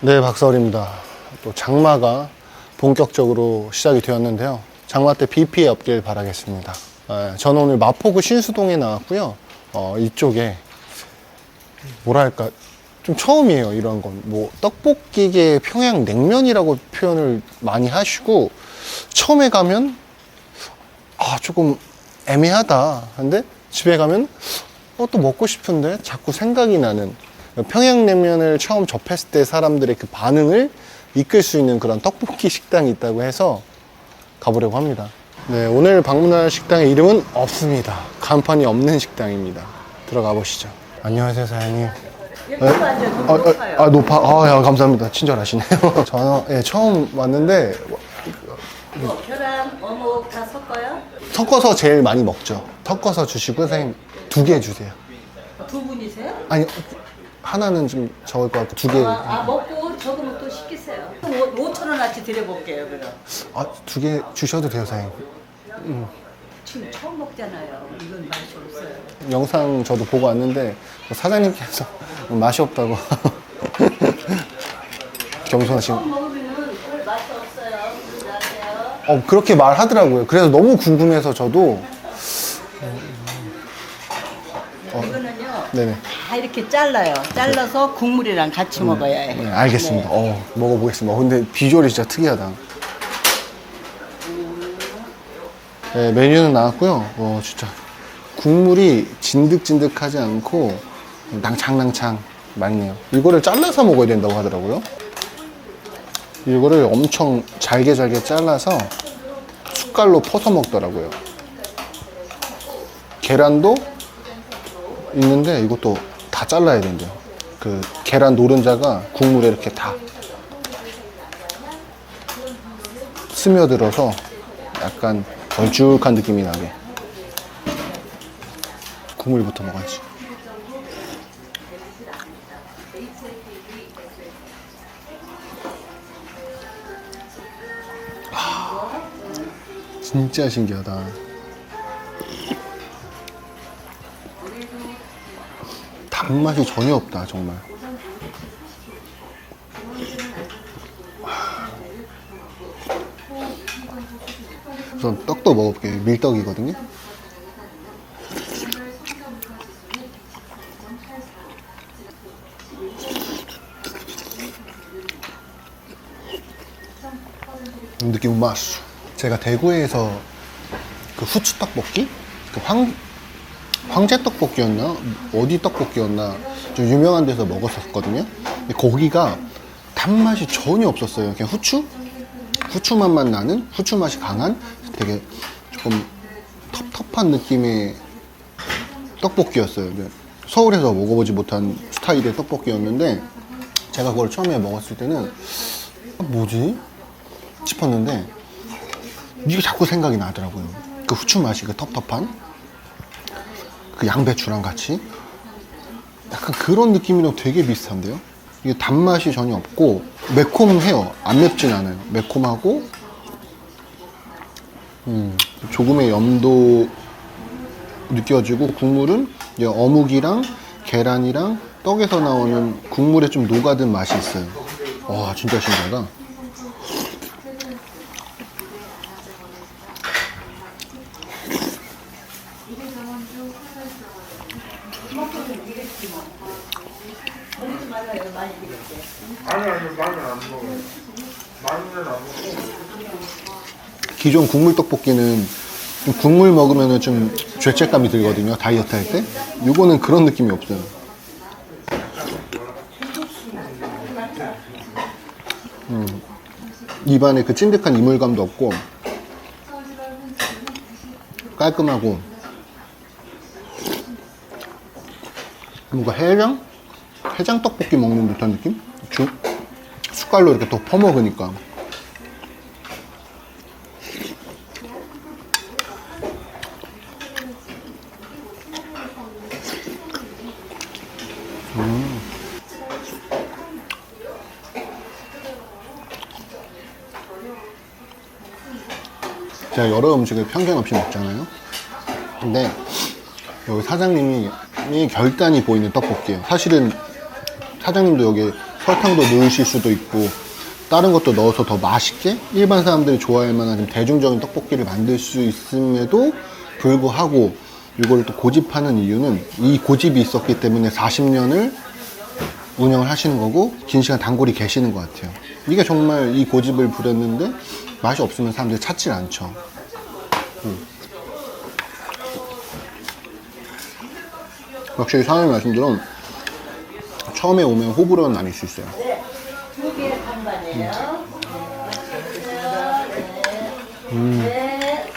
네, 박서울입니다. 또 장마가 본격적으로 시작이 되었는데요. 장마 때 비 피해 없길 바라겠습니다. 예, 저는 오늘 마포구 신수동에 나왔고요. 어, 이쪽에 뭐랄까 좀 처음이에요 이런 건 뭐 떡볶이계 평양 냉면이라고 표현을 많이 하시고 처음에 가면 아 조금 애매하다 근데 집에 가면 어, 또 먹고 싶은데 자꾸 생각이 나는 평양냉면을 처음 접했을 때 사람들의 그 반응을 이끌 수 있는 그런 떡볶이 식당이 있다고 해서 가보려고 합니다. 네, 오늘 방문할 식당의 이름은 없습니다. 간판이 없는 식당입니다. 들어가 보시죠. 안녕하세요, 사장님. 앉아 아, 너무 높아요. 아, 아, 높아. 아, 야, 감사합니다. 친절하시네요. 저는 예, 처음 왔는데 뭐, 계란, 어묵 다 섞어요? 섞어서 제일 많이 먹죠. 섞어서 주시고 선생님 두 개 주세요. 두 분이세요? 아니 하나는 좀 적을 것 같고 두 개. 아, 아, 먹고 적으면 또 시키세요. 5천 원어치 드려볼게요, 그럼. 아, 두 개 주셔도 돼요, 사장님. 지금 처음 먹잖아요. 이건 맛이 없어요. 영상 저도 보고 왔는데 사장님께서 맛이 없다고 겸손하신 처음 먹으면 별 맛이 없어요. 그러지 아세요? 어, 그렇게 말하더라고요. 그래서 너무 궁금해서 저도 이거는요. 네네. 다 이렇게 잘라요. 잘라서 국물이랑 같이 먹어야 해요. 네, 알겠습니다. 어, 먹어보겠습니다. 어, 근데 비주얼이 진짜 특이하다. 네, 메뉴는 나왔고요. 어, 진짜 국물이 진득진득하지 않고 낭창낭창 맛있네요. 이거를 잘라서 먹어야 된다고 하더라고요. 이거를 엄청 잘게 잘게 잘라서 숟갈로 퍼서 먹더라고요. 계란도 있는데 이것도 다 잘라야 된대요. 그 계란 노른자가 국물에 이렇게 다 스며들어서 약간 걸쭉한 느낌이 나게 국물부터 먹어야지. 아, 진짜 신기하다. 단맛이 전혀 없다 정말. 우선 떡도 먹어볼게요. 밀떡이거든요. 느낌 맛. 제가 대구에서 그 후추 떡볶이? 그 황 황제 떡볶이였나 어디 떡볶이였나 좀 유명한 데서 먹었었거든요. 근데 거기가 단맛이 전혀 없었어요. 그냥 후추 후추 맛만 나는 후추 맛이 강한 되게 조금 텁텁한 느낌의 떡볶이였어요. 서울에서 먹어보지 못한 스타일의 떡볶이였는데 제가 그걸 처음에 먹었을 때는 아, 뭐지 싶었는데 이게 자꾸 생각이 나더라고요. 그 후추 맛이 그 텁텁한 그 양배추랑 같이 약간 그런 느낌이랑 되게 비슷한데요. 이게 단맛이 전혀 없고 매콤해요. 안 맵진 않아요. 매콤하고 음, 조금의 염도 느껴지고 국물은 어묵이랑 계란이랑 떡에서 나오는 국물에 좀 녹아든 맛이 있어요. 와 진짜 신기하다. 기존 국물 떡볶이는 좀 국물 먹으면 좀 죄책감이 들거든요. 다이어트 할 때. 이거는 그런 느낌이 없어요. 음, 입안에 그 찐득한 이물감도 없고 깔끔하고 뭔가 해장? 해장 떡볶이 먹는 듯한 느낌? 주, 숟갈로 이렇게 또 퍼먹으니까 제가 여러 음식을 편견 없이 먹잖아요. 근데 여기 사장님이 이 결단이 보이는 떡볶이에요. 사실은 사장님도 여기 설탕도 넣으실 수도 있고 다른 것도 넣어서 더 맛있게 일반 사람들이 좋아할 만한 좀 대중적인 떡볶이를 만들 수 있음에도 불구하고 이걸 또 고집하는 이유는 이 고집이 있었기 때문에 40년을 운영을 하시는 거고 긴 시간 단골이 계시는 것 같아요. 이게 정말 이 고집을 부렸는데 맛이 없으면 사람들이 찾질 않죠. 음. 확실히 사장님 말씀대로 처음에 오면 호불호는 나뉠 수 있어요. 두개 반반이에요. 음. 네.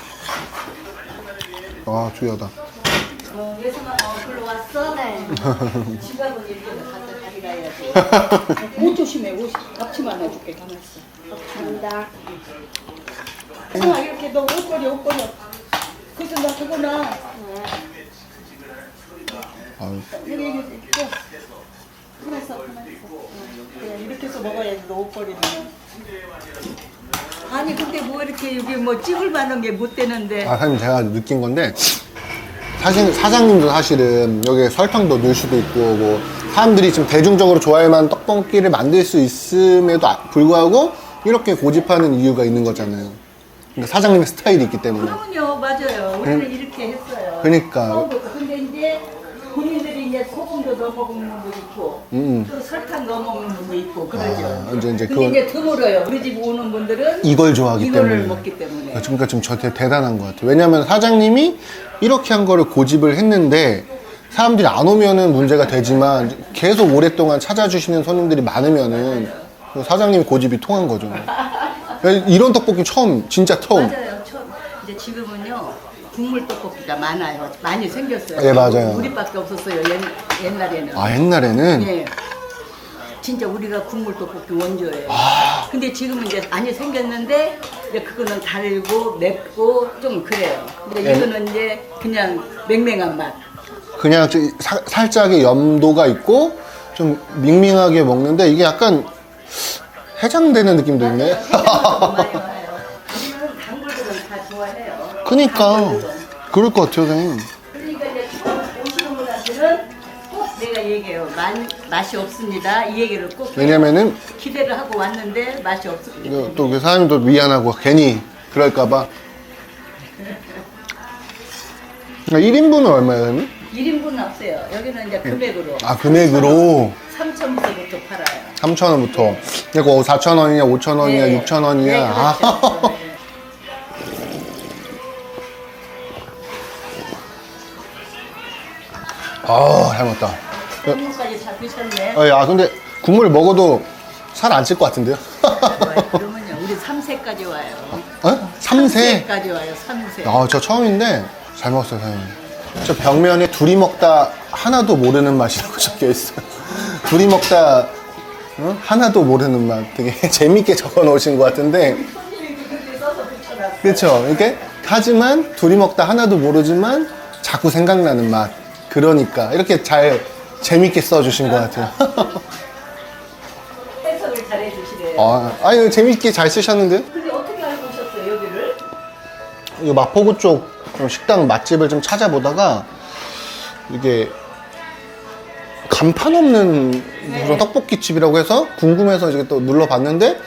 아, 주여다. 어, 어, 글로 왔어? 네. 지갑은 이렇게 갖다 가져가야지. 옷 조심해. 옷 앞치마 하나 줄게. 가만 있어. 감사합니다. 아, 이렇게 너 옷걸이 옷걸이. 그래서 나 그거나 아유, 여기 여기 여기. 가만 있어. 가만 있어. 그래, 이렇게 해서 먹어야지 너 옷걸이는. 아니 근데 뭐 이렇게 여기 뭐 찍을 만한 게 못 되는데. 아, 사장님 제가 느낀 건데 사실 사장님도 사실은 여기에 설탕도 넣을 수도 있고 뭐 사람들이 지금 대중적으로 좋아할 만한 떡볶이를 만들 수 있음에도 아- 불구하고 이렇게 고집하는 이유가 있는 거잖아요. 그러니까 사장님의 스타일이 있기 때문에. 그럼요, 맞아요. 우리는 이렇게 했어요. 그러니까. 어, 근데 이제 본인들이 이제 소금도 넣어 먹는 분도 있고, 음. 또 설탕 넣어 먹는 분도 있고 그러죠. 아, 이제- 이제 근데 그건- 이제 드물어요. 우리 집 오는 분들은 이걸 좋아하기 이거를 때문에. 먹기 때문에. 그러니까 좀 저한테 대단한 것 같아요. 왜냐하면 사장님이 이렇게 한 거를 고집을 했는데 사람들이 안 오면은 문제가 되지만 계속 오랫동안 찾아주시는 손님들이 많으면은 사장님 고집이 통한 거죠. 이런 떡볶이 처음, 진짜 처음. 맞아요. 처음 이제 지금은요 국물 떡볶이가 많아요. 많이 생겼어요. 예, 맞아요. 우리밖에 없었어요. 옛, 옛날에는. 아, 옛날에는 예. 진짜 우리가 국물 떡볶이 원조예요. 아. 근데 지금은 이제 많이 생겼는데 이제 그거는 달고 맵고 좀 그래요. 근데 예. 이거는 이제 그냥 맹맹한 맛. 그냥 좀 사- 살짝의 염도가 있고 좀 밍밍하게 먹는데 이게 약간 해장되는 느낌도 있네. 생각보다 많이 와요. 우리는 단골들은 다 좋아해요. 그니까. 그럴 것 같아요, 선생님. 그러니까 이제 처음 오시는 분한테는 꼭 내가 얘기해요. 만, 맛이 없습니다. 이 얘기를 꼭. 왜냐면은 기대를 하고 왔는데 맛이 없었기 때문에. 이거 또그 사장님도 미안하고 괜히 그럴까봐. 1인분은 얼마예요, 선생님? 1인분은 없어요. 여기는 이제 금액으로. 아, 금액으로 3,000원부터 팔아요. 3,000원부터. 이거 4,000원이냐, 5,000원이냐, 네. 6,000원이냐. 네, 아. 그렇죠. 네. 아, 잘 먹다. 국물까지 잡히셨네. 아, 야, 근데 국물을 먹어도 살 안 찔 것 같은데요? 그러면요, 우리 3세까지 와요. 어? 3세? 3세까지 와요, 3세. 아, 저 처음인데 잘 먹었어요, 사장님. 저 벽면에 둘이 먹다 하나도 모르는 맛이라고 적혀 있어요. 둘이 먹다 어? 하나도 모르는 맛. 되게 재밌게 적어 놓으신 것 같은데. 그렇죠. 이렇게 하지만 둘이 먹다 하나도 모르지만 자꾸 생각나는 맛. 그러니까 이렇게 잘 재밌게 써주신 것 같아요. 해석을 잘 해주시래요. 아, 아니 재밌게 잘 쓰셨는데요? 근데 어떻게 알고 오셨어요, 여기를? 이 마포구 쪽좀 식당 맛집을 좀 찾아보다가 이게 간판 없는 무슨 떡볶이 집이라고 해서 궁금해서 이제 또 눌러봤는데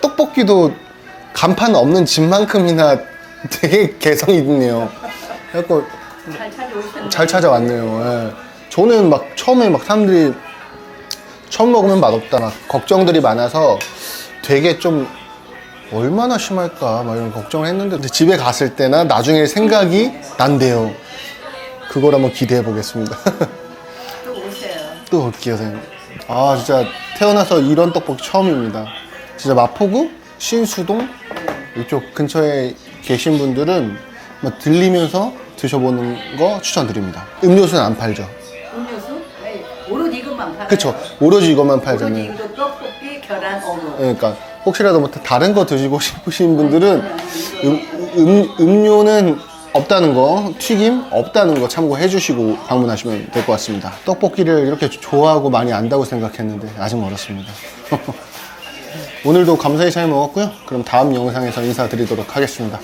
떡볶이도 간판 없는 집만큼이나 되게 개성이 있네요. 그래갖고 잘 찾아오셨네요. 잘 찾아왔네요. 예. 저는 막 처음에 막 사람들이 처음 먹으면 맛없다 막 걱정들이 많아서 되게 좀 얼마나 심할까 막 이런 걱정을 했는데 근데 집에 갔을 때나 나중에 생각이 난대요. 그걸 한번 기대해 보겠습니다. 또 오세요. 또 올게요, 선생님. 아, 진짜 태어나서 이런 떡볶이 처음입니다. 진짜 마포구, 신수동 이쪽 근처에 계신 분들은 뭐 들리면서 드셔보는 거 추천드립니다. 음료수는 안 팔죠. 음료수? 네, 오로지 이것만 팔아요. 그쵸. 오로지 이것만 오로지 팔잖아요. 이거 떡볶이, 계란, 어묵. 그러니까 혹시라도 뭐 다른 거 드시고 싶으신 분들은 음, 음, 음료는 없다는 거, 튀김 없다는 거 참고해 주시고 방문하시면 될 것 같습니다. 떡볶이를 이렇게 좋아하고 많이 안다고 생각했는데 아직 멀었습니다. 오늘도 감사히 잘 먹었고요. 그럼 다음 영상에서 인사드리도록 하겠습니다.